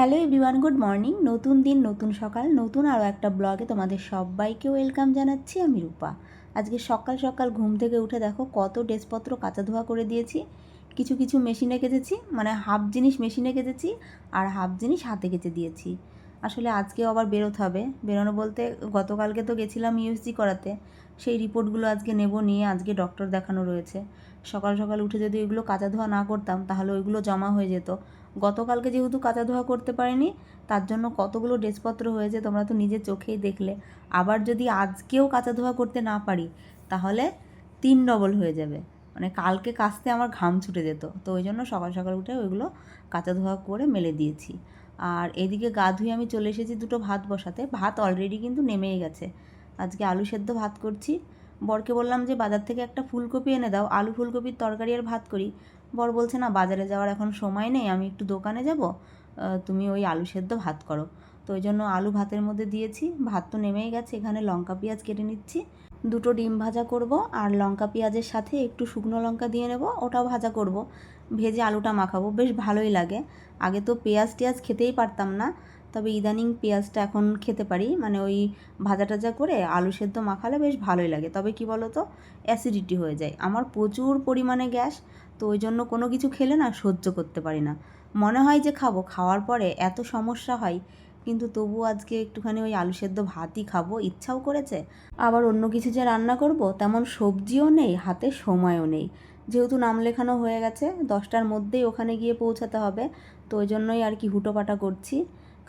Hello everyone, good morning. নতুন দিন, নতুন সকাল, নতুন আরও একটা ব্লগে তোমাদের সবাইকে ওয়েলকাম জানাচ্ছি, আমি রূপা। আজকে সকাল সকাল ঘুম থেকে উঠে দেখো কত ড্রেসপত্র কাঁচা ধোয়া করে দিয়েছি, কিছু কিছু মেশিনে কেচেছি মানে হাফ জিনিস মেশিনে কেচেছি আর হাফ জিনিস হাতে কেচে দিয়েছি। আসলে আজকে আবার বেরোতে হবে। বেরোনো বলতে গতকালকে তো গেছিলাম ইউএসজি করাতে। সেই রিপোর্টগুলো আজকে নেব নিয়ে আজকে ডক্টর দেখানো রয়েছে। সকাল সকাল উঠে যদি ওইগুলো কাঁচা ধোয়া না করতাম, তাহলে ওইগুলো জমা হয়ে যেত। গতকালকে যেহেতু কাঁচা ধোয়া করতে পারিনি, তার জন্য কতগুলো ড্রেসপত্র হয়েছে তোমরা তো নিজের চোখেই দেখলে। আবার যদি আজকেও কাঁচা ধোয়া করতে না পারি, তাহলে তিন ডবল হয়ে যাবে। মানে কালকে কাচতে আমার ঘাম ছুটে যেত। তো ওই জন্য সকাল সকাল উঠে ওইগুলো কাঁচা ধোয়া করে মেলে দিয়েছি। আর এদিকে গা ধুয়ে আমি চলে এসেছি দুটো ভাত বসাতে। ভাত অলরেডি কিন্তু নেমেই গেছে। আজকে আলু সেদ্ধ ভাত করছি। বরকে বললাম যে, বাজার থেকে একটা ফুলকপি এনে দাও। আলু ফুলকপির তরকারি আর ভাত করি। বর বলছে, না, বাজারে যাওয়ার এখন সময় নেই। আমি একটু দোকানে যাব। তুমি ওই আলু সেদ্ধ ভাত করো। তো ওই জন্য আলু ভাতের মধ্যে দিয়েছি। ভাত তো নেমেই গেছে। এখানে লঙ্কা পেঁয়াজ কেটে নিচ্ছি। দুটো ডিম ভাজা করব আর লঙ্কা পেঁয়াজের সাথে একটু শুকনো লঙ্কা দিয়ে নেব, ওটাও ভাজা করব। ভেজে আলুটা মাখাবো, বেশ ভালোই লাগে। আগে তো পেঁয়াজ টেয়াজ খেতেই পারতাম না, তবে ইদানিং পেঁয়াজটা এখন খেতে পারি। মানে ওই ভাজা টাজা করে আলু সেদ্ধ মাখালে বেশ ভালোই লাগে। তবে কি বলো তো অ্যাসিডিটি হয়ে যায়। আমার প্রচুর পরিমাণে গ্যাস, তো ওই জন্য কোনো কিছু খেলে না সহ্য করতে পারি না। মনে হয় যে খাব, খাওয়ার পরে এত সমস্যা হয় কিন্তু তবু আজকে একটুখানি ওই আলু সেদ্ধ ভাতই খাব, ইচ্ছাও করেছে। আবার অন্য কিছু যে রান্না করব, তেমন সবজিও নেই, হাতে সময়ও নেই। যেহেতু নাম লেখানো হয়ে গেছে, দশটার মধ্যেই ওখানে গিয়ে পৌঁছাতে হবে, তো ওই জন্যই আর কি হুটোপাটা করছি।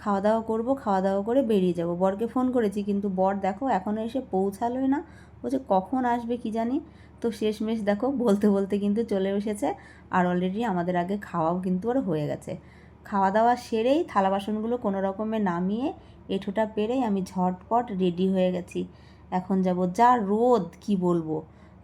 খাওয়া দাওয়া করব খাওয়া দাওয়া করে বেরিয়ে যাব। বরকে ফোন করেছি, কিন্তু বর দেখো এখনও এসে পৌঁছালোই না। বলছে কখন আসবে কি জানি? তো শেষমেশ দেখো, বলতে বলতে কিন্তু চলে এসেছে, আর অলরেডি আমাদের আগে খাওয়াও কিন্তু ওর হয়ে গেছে। খাওয়া দাওয়া সেরেই থালা বাসনগুলো কোনো রকমে নামিয়ে এঠোটা পেরেই আমি ঝটপট রেডি হয়ে গেছি। এখন যাব যা রোদ, কি বলব?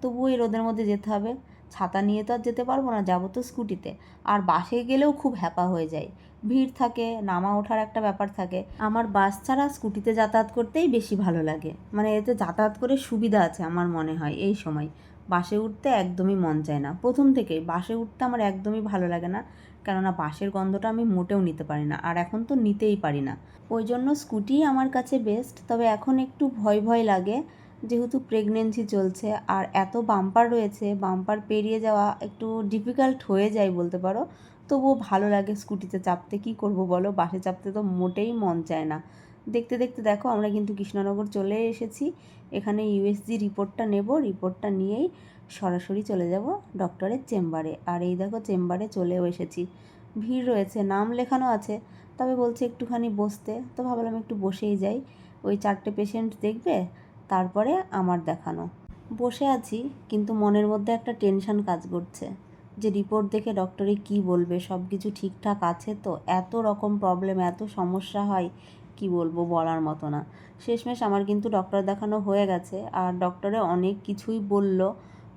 তবু এই রোদের মধ্যে যেতে হবে। ছাতা নিয়ে তো আর যেতে পারব না, যাব তো স্কুটিতে। আর বাসে গেলেও খুব হ্যাপা হয়ে যায় ভিড় থাকে, নামা ওঠার একটা ব্যাপার থাকে। আমার বাস ছাড়া স্কুটিতে যাতায়াত করতেই বেশি ভালো লাগে। মানে এতে যাতায়াত করে সুবিধা আছে আমার মনে হয় এই সময়। বাসে উঠতে একদমই মন চায় না। প্রথম থেকেই বাসে উঠতে আমার একদমই ভালো লাগে না, কেননা বাসের গন্ধটা আমি মোটেও নিতে পারি না, আর এখন তো নিতেই পারি না। ওই জন্য স্কুটি আমার কাছে বেস্ট তবে এখন একটু ভয় ভয় লাগে, যেহেতু প্রেগনেন্সি চলছে, আর এত বাম্পার রয়েছে বাম্পার পেরিয়ে যাওয়া একটু ডিফিকাল্ট হয়ে যায় বলতে পারো, তবুও ভালো লাগে স্কুটিতে চাপতে, কি করব বলো? বাসে চাপতে তো মোটেই মন চায় না। দেখতে দেখতে দেখো আমরা কিন্তু কৃষ্ণনগর চলে এসেছি। এখানে ইউএসজি রিপোর্টটা নেব। রিপোর্টটা নিয়েই সরাসরি চলে যাব ডক্টরের চেম্বারে। আর এই দেখো চেম্বারে চলেও এসেছি। ভিড় রয়েছে, নাম লেখানো আছে, তবে বলছে একটুখানি বসতে। তো ভাবলাম একটু বসেই যাই। ওই চারটে পেশেন্ট দেখবে, তারপরে আমার দেখানো। বসে আছি, কিন্তু মনের মধ্যে একটা টেনশন কাজ করছে। যে রিপোর্ট দেখে ডক্টরে কি বলবে? সব কিছু ঠিকঠাক আছে তো? এত রকম প্রবলেম এত সমস্যা হয়। কি বলব বলার মতো না। শেষমেশ আমার কিন্তু ডক্টর দেখানো হয়ে গেছে আর ডক্টরে অনেক কিছুই বলল।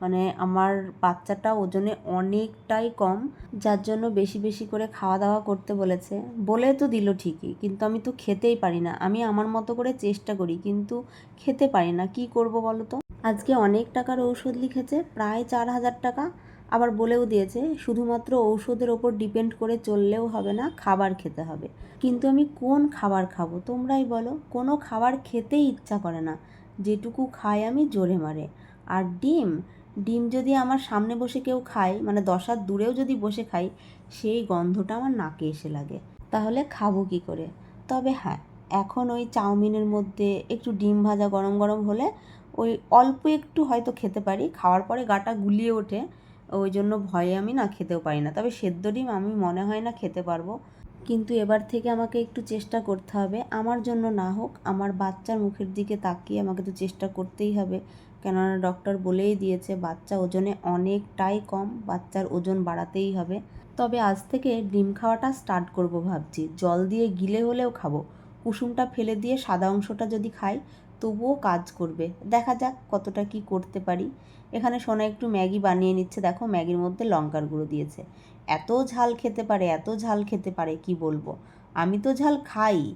মানে আমার বাচ্চাটা ওজনে অনেকটাই কম, যার জন্য বেশি বেশি করে খাওয়া দাওয়া করতে বলেছে। বলে তো দিল ঠিকই, কিন্তু আমি তো খেতেই পারি না। আমি আমার মতো করে চেষ্টা করি, কিন্তু খেতে পারি না। কি করব বলো তো? আজকে অনেক টাকার ঔষধ লিখেছে, প্রায় চার হাজার টাকা। আবার বলেও দিয়েছে, শুধুমাত্র ঔষধের ওপর ডিপেন্ড করে চললেও হবে না, খাবার খেতে হবে। কিন্তু আমি কোন খাবার খাব? তোমরাই বলো। কোনো খাবার খেতেই ইচ্ছা করে না। যেটুকু খাই আমি জোরে মারে। আর ডিম? ডিম যদি আমার সামনে বসে কেউ খায় মানে দশ হাত দূরেও যদি বসে খাই, সেই গন্ধটা আমার নাকে এসে লাগে। তাহলে খাব কী করে? তবে হ্যাঁ এখন ওই চাউমিনের মধ্যে একটু ডিম ভাজা গরম গরম হলে ওই অল্প একটু হয়তো খেতে পারি। খাওয়ার পরে গাটা গুলিয়ে ওঠে। ওই জন্য ভয়ে আমি না খেতেও পারি না। তবে সেদ্ধ ডিম আমি মনে হয় না খেতে পারব। কিন্তু এবার থেকে আমাকে একটু চেষ্টা করতে হবে। আমার জন্য না হোক, আমার বাচ্চার মুখের দিকে তাকিয়ে আমাকে তো চেষ্টা করতেই হবে। কেননা ডক্টর বলেই দিয়েছে, বাচ্চা ওজনে অনেকটাই কম, বাচ্চার ওজন বাড়াতেই হবে। তবে আজ থেকে ডিম খাওয়াটা স্টার্ট করব ভাবছি। জল দিয়ে গিলে হলেও খাব। কুসুমটা ফেলে দিয়ে সাদা অংশটা যদি খাই তবুও কাজ করবে। দেখা যাক কতটা কি করতে পারি। এখানে সোনা একটু ম্যাগি বানিয়ে নিচ্ছে। দেখো ম্যাগির মধ্যে লঙ্কার গুঁড়ো দিয়েছে। এত ঝাল খেতে পারে, এত ঝাল খেতে পারে, কি বলব? আমি তো ঝাল খাই।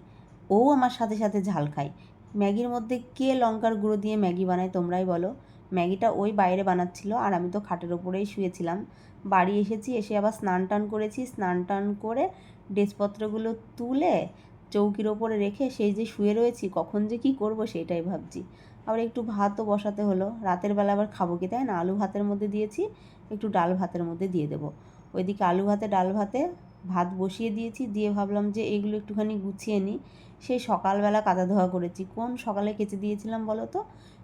ও আমার সাথে সাথে ঝাল খায়। ম্যাগির মধ্যে কে লঙ্কার গুঁড়ো দিয়ে ম্যাগি বানায় তোমরাই বলো। ম্যাগিটা ওই বাইরে বানাচ্ছিল আর আমি তো খাটের ওপরেই শুয়েছিলাম। বাড়ি এসেছি, এসে আবার স্নান টান করেছি। স্নান টান করে ড্রেসপত্রগুলো তুলে চৌকির ওপরে রেখে সেই যে শুয়ে রয়েছি, কখন যে কি করব সেটাই ভাবছি। আবার একটু ভাতও বসাতে হলো। রাতের বেলা আবার খাব কি, তাই না? আলু ভাতের মধ্যে দিয়েছি, একটু ডাল ভাতের মধ্যে দিয়ে দেবো। ওইদিকে আলু ভাতে, ডাল ভাতে ভাত বসিয়ে দিয়েছি, দিয়ে ভাবলাম যে এগুলো একটুখানি গুছিয়ে নিই। সেই সকালবেলা কাদা ধোয়া করেছি। কোন সকালে কেচে দিয়েছিলাম বলো তো?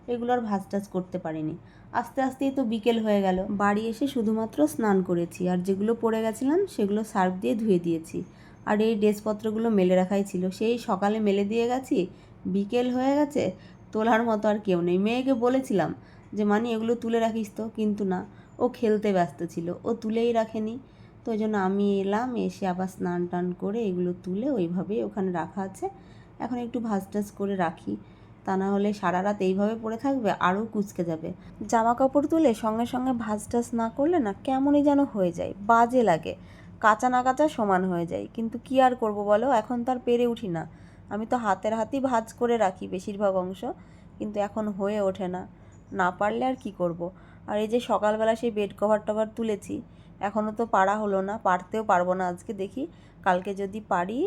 এগুলো আর ভাজ টাজ করতে পারিনি। আস্তে আস্তেই তো বিকেল হয়ে গেল। বাড়ি এসে শুধুমাত্র স্নান করেছি। আর যেগুলো পড়ে গেছিলাম সেগুলো সার্ফ দিয়ে ধুয়ে দিয়েছি। আর এই ড্রেসপত্রগুলো মেলে রাখাই ছিল। সেই সকালে মেলে দিয়ে গেছি, বিকেল হয়ে গেছে, তোলার মতো আর কেউ নেই। মেয়েকে বলেছিলাম যে মানে এগুলো তুলে রাখিস তো? কিন্তু না, ও খেলতে ব্যস্ত ছিল। ও তুলেই রাখেনি। তো ওই জন্য আমি এলাম, এসে আবার স্নান টান করে এগুলো তুলে ওইভাবেই ওখানে রাখা আছে। এখন একটু ভাজ টাজ করে রাখি। তা না হলে সারা রাত এইভাবে পড়ে থাকবে, আরও কুচকে যাবে। জামা কাপড় তুলে সঙ্গে সঙ্গে ভাজ টাজ না করলে না কেমনই যেন হয়ে যায়, বাজে লাগে। কাঁচা না কাঁচা সমান হয়ে যায়। কিন্তু কি আর করব বলো? এখন তো আর পেরে উঠি না। আমি তো হাতের হাতেই ভাজ করে রাখি বেশিরভাগ অংশ, কিন্তু এখন হয়ে ওঠে না। না পারলে আর কি করব। আর এই যে সকালবেলা সেই বেড কভার টভার তুলেছি এখনও তো পারা হলো না, পারতেও পারব না আজকে দেখি। কালকে যদি পারি,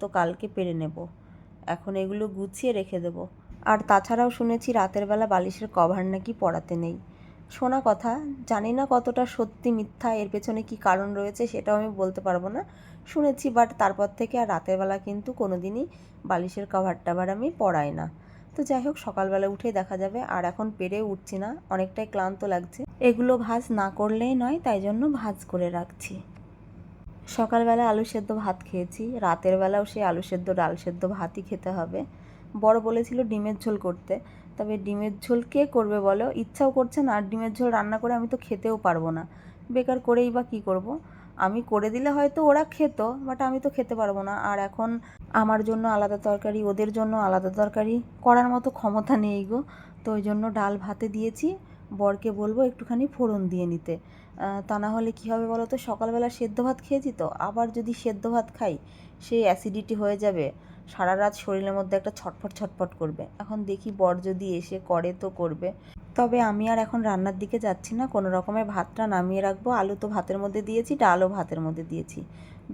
তো কালকে পেরে নেব। এখন এগুলো গুছিয়ে রেখে দেবো। আর তাছাড়াও শুনেছি রাতের বেলা বালিশের কভার নাকি পড়াতে নেই। শোনা কথা, জানি না কতটা সত্যি মিথ্যা, এর পেছনে কি কারণ রয়েছে সেটাও আমি বলতে পারব না। শুনেছি বাট তারপর থেকে আর রাতের বেলা কিন্তু কোনো দিনই বালিশের কভার টাভার আমি পড়াই না। তো যাই হোক, সকালবেলা উঠেই দেখা যাবে, আর এখন পেরে উঠছি না, অনেকটাই ক্লান্ত লাগছে। এগুলো ভাজ না করলেই নয়, তাই জন্য ভাজ করে রাখছি। সকালবেলা আলু সেদ্ধ ভাত খেয়েছি, রাতের বেলাও সেই আলু সেদ্ধ, ডাল সেদ্ধ ভাতই খেতে হবে। বড় বলেছিল ডিমের ঝোল করতে তবে ডিমের ঝোল কে করবে বলো? ইচ্ছাও করছে না, আর ডিমের ঝোল রান্না করে আমি তো খেতেও পারব না। বেকার করেই বা কী করব। আমি করে দিলে হয়তো ওরা খেত বাট আমি তো খেতে পারব না। আর এখন আমার জন্য আলাদা তরকারি, ওদের জন্য আলাদা তরকারি করার মতো ক্ষমতা নেই গো। তো ওই জন্য ডাল ভাতে দিয়েছি, বরকে বলব একটুখানি ফোড়ন দিয়ে নিতে। তা না হলে কী হবে বলো তো? সকালবেলা সেদ্ধ ভাত খেয়েছি তো? আবার যদি সেদ্ধ ভাত খাই, সেই অ্যাসিডিটি হয়ে যাবে। সারা রাত শরীরের মধ্যে একটা ছটফট ছটফট করবে। এখন দেখি বর যদি এসে করে তো করবে। তবে আমি আর এখন রান্নার দিকে যাচ্ছি না। কোনো রকমের ভাতটা নামিয়ে রাখব। আলু তো ভাতের মধ্যে দিয়েছি, ডালও ভাতের মধ্যে দিয়েছি।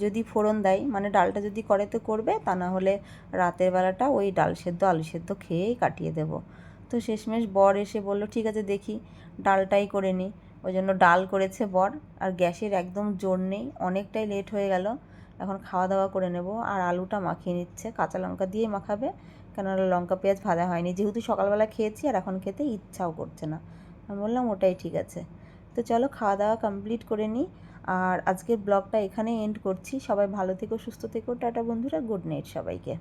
যদি ফোড়ন দেয় মানে ডালটা যদি করে তো করবে, তা না হলে রাতের বেলাটা ওই ডাল সেদ্ধ, আলু সেদ্ধ খেয়েই কাটিয়ে দেব। তো শেষমেশ বর এসে বলল, ঠিক আছে, দেখি ডালটাই করে নিই ওই জন্য ডাল করেছে বর। আর গ্যাসের একদম জোর নেই। অনেকটাই লেট হয়ে গেল। এখন খাওয়া দাওয়া করে নেব। আর আলুটা মাখিয়ে নিচ্ছে। কাঁচা লঙ্কা দিয়ে মাখাবে। কেননা লঙ্কা, পেঁয়াজ ভাজা হয়নি। যেহেতু সকালবেলা খেয়েছি আর এখন খেতে ইচ্ছাও করছে না। আমি বললাম, ওটাই ঠিক আছে। তো চলো খাওয়া দাওয়া কমপ্লিট করে নিই। আর আজকের ব্লগটা এখানে এন্ড করছি। সবাই ভালো থেকো, সুস্থ থেকো। টাটা বন্ধুরা, গুড নাইট সবাইকে।